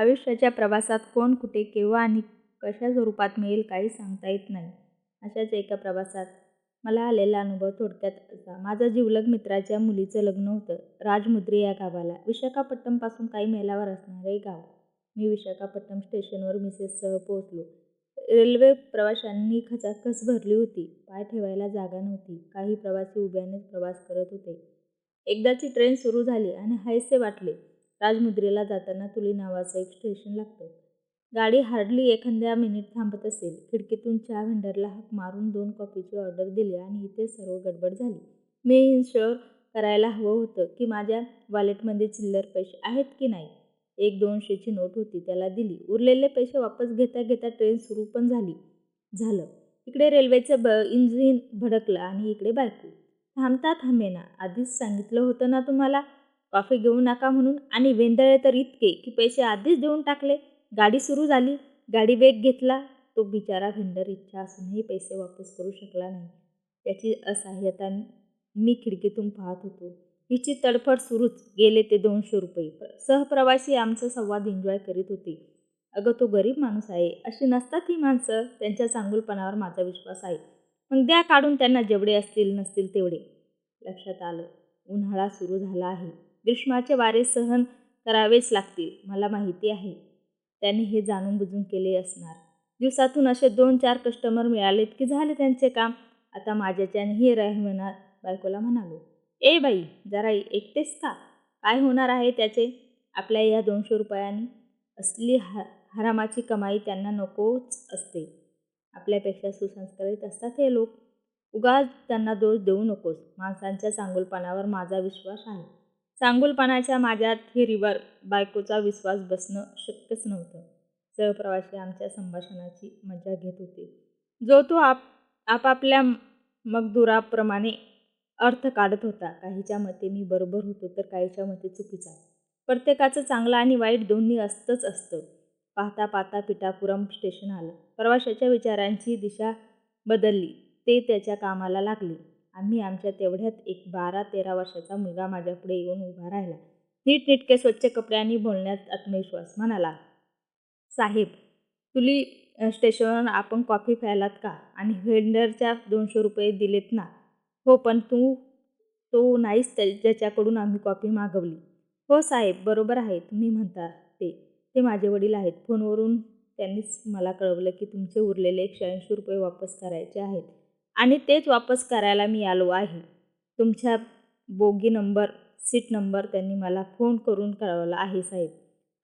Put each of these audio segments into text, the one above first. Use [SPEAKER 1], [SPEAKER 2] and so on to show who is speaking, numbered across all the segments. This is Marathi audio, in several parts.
[SPEAKER 1] आयुष्याच्या प्रवासात कोण कुठे केव्हा आणि कशा स्वरूपात मिळेल काही सांगता येत नाही. अशाच एका प्रवासात मला आलेला अनुभव थोडक्यात असा. माझं जिवलग मित्राच्या मुलीचं लग्न होतं. राजमुद्री या गावाला. विशाखापट्टणमपासून काही मैलावर असणारे गाव. मी विशाखापट्टणम स्टेशनवर मिसेससह पोहोचलो. रेल्वे प्रवाशांनी खचाखच भरली होती. पाय ठेवायला जागा नव्हती. काही प्रवासी उभ्यानेच प्रवास करत होते. एकदाची ट्रेन सुरू झाली आणि हायसे वाटले. राजमुद्रेला जाताना तुली नावाचं एक स्टेशन लागतं. गाडी हार्डली एखाद्या मिनिट थांबत असेल. खिडकीतून चहा व्हेंडरला हाक मारून दोन कॉफीची ऑर्डर दिली आणि इथे सर्व गडबड झाली. मी इन्शुअर करायला हवं होतं की माझ्या वॉलेटमध्ये चिल्लर पैसे आहेत की नाही? एक दोनशेची नोट होती त्याला दिली. उरलेले पैसे वापस घेता घेता ट्रेन सुरू पण झाली. झालं. इकडे रेल्वेचं ब इंजिन भडकलं आणि इकडे बायको थांबता थांबेना. आधीच सांगितलं होतं ना तुम्हाला? कॉफी घेऊ नका म्हणून आणि वेंदळे तर इतके की पैसे आधीच देऊन टाकले. गाडी सुरू झाली. गाडी वेग घेतला. तो बिचारा व्हेंडर इच्छा असूनही पैसे वापस करू शकला नाही. त्याची असहाय्यता मी खिडकीतून पाहत होतो. हिची तडफड सुरूच. गेले ते दोनशे रुपये. सहप्रवासी आमचा संवाद एन्जॉय करीत होते. अगं तो गरीब माणूस आहे. अशी नसतात ही माणसं. त्यांच्या चांगुलपणावर माझा विश्वास आहे. मग द्या काढून त्यांना जेवढे असतील नसतील तेवढे. लक्षात आलं. उन्हाळा सुरू झाला आहे. ग्रीष्माचे वारे सहन करावेच लागतील मला माहिती आहे. त्याने हे जाणून बुजून केले असणार. दिवसातून असे दोन चार कस्टमर मिळालेत की झाले त्यांचे काम? आता माझ्याच्यानेही म्हणा बायकोला म्हणालो ए बाई जरा एकटेच का? काय होणार आहे त्याचे? आपल्या या दोनशे रुपयांनी असली हा हरामाची कमाई त्यांना नकोच असते. आपल्यापेक्षा सुसंस्कारित असतात हे लोक. उगाच त्यांना दोष देऊ नकोस. माणसांच्या चांगुलपणावर माझा विश्वास आहे. चांगुलपणाच्या माझ्या थिरीवर बायकोचा विश्वास बसणं शक्यच नव्हतं. सहप्रवासी आमच्या संभाषणाची मजा घेत होते. जो तो आप आपापल्या मगदुराप्रमाणे अर्थ काढत होता. काहीच्या मते मी बरोबर होतो तर काहीच्या मते चुकीचा. प्रत्येकाचं चांगलं आणि वाईट दोन्ही असतंच असतं. पाहता पाहता पिठापुरम स्टेशन आलं. प्रवाशाच्या विचारांची दिशा बदलली. ते त्याच्या कामाला लागले. आम्ही आमच्या तेवढ्यात एक बारा तेरा वर्षाचा मुलगा माझ्यापुढे येऊन उभा राहिला. नीटनेटके स्वच्छ कपड्यांनी बोलण्यात आत्मविश्वास. म्हणाला साहेब तुली स्टेशनवर आपण कॉफी प्यायलात का? आणि व्हेंडरच्या दोनशे रुपये दिलेत ना? हो पण तू तो नाहीच त्याच्याकडून ज्याच्याकडून आम्ही कॉफी मागवली. हो साहेब बरोबर आहे तुम्ही म्हणता ते ते माझे वडील आहेत. फोनवरून त्यांनीच मला कळवलं की तुमचे उरलेले एकशे ऐंशी रुपये वापस करायचे आहेत. आणि तेच वापस करायला मी आलो आहे. तुमच्या बोगी नंबर सीट नंबर त्यांनी मला फोन करून कळवला आहे साहेब.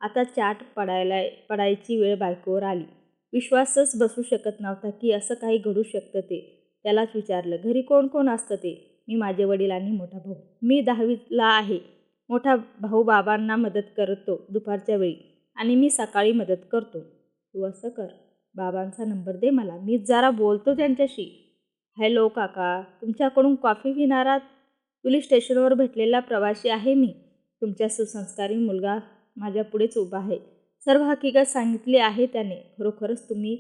[SPEAKER 1] आता चाट पडायला पडायची वेळ बायकोवर आली. विश्वासच बसू शकत नव्हता की असं काही घडू शकतं ते. त्यालाच विचारलं घरी कोण कोण असतं ते? मी माझे वडील आणि मोठा भाऊ. मी दहावीला आहे. मोठा भाऊ बाबांना मदत करतो दुपारच्या वेळी आणि मी सकाळी मदत करतो. तू असं कर. बाबांचा नंबर दे मला. मी जरा बोलतो त्यांच्याशी. हॅलो काका तुमच्याकडून कॉफी पिणारा पुलिस स्टेशनवर भेटलेला प्रवासी आहे मी. तुमच्या सुसंस्कारी मुलगा माझ्या पुढेच उभा आहे. सर्व हकीकत सांगितली आहे त्याने. खरोखरच तुम्ही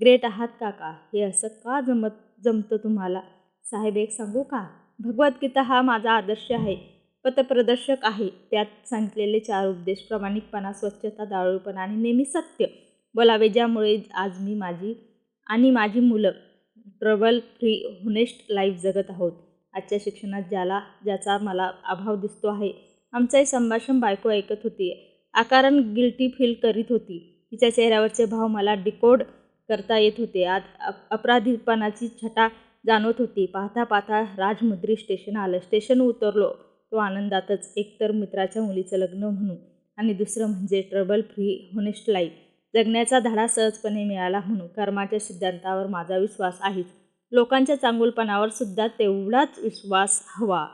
[SPEAKER 1] ग्रेट आहात काका. हे असं का जमत जमतं तुम्हाला? साहेब एक सांगू का? भगवद्गीता हा माझा आदर्श आहे. पथप्रदर्शक आहे. त्यात सांगितलेले चार उपदेश प्रामाणिकपणा स्वच्छता दाळूपणा आणि नेहमी सत्य बोलावे ज्यामुळे आज मी माझी आणि माझी मुलं ट्रबल फ्री होनेस्ट लाईफ जगत आहोत. आजच्या शिक्षणात ज्याला ज्याचा मला अभाव दिसतो आहे. आमचंही संभाषण बायको ऐकत होती. आकारण गिल्टी फील करीत होती. तिच्या चेहऱ्यावरचे भाव मला डिकोड करता येत होते. आज अपराधीपणाची छटा जाणवत होती. पाहता पाहता राजमुद्री स्टेशन आलं. स्टेशन उतरलो. तो आनंदातच एकतर मित्राच्या मुलीचं लग्न म्हणून. आणि दुसरं म्हणजे ट्रबल फ्री होनेस्ट लाईफ जगण्याचा धडा सहजपणे मिळाला म्हणून कर्माच्या सिद्धांतावर माझा विश्वास आहेच. लोकांच्या चांगुलपणावर सुद्धा तेवढाच विश्वास हवा.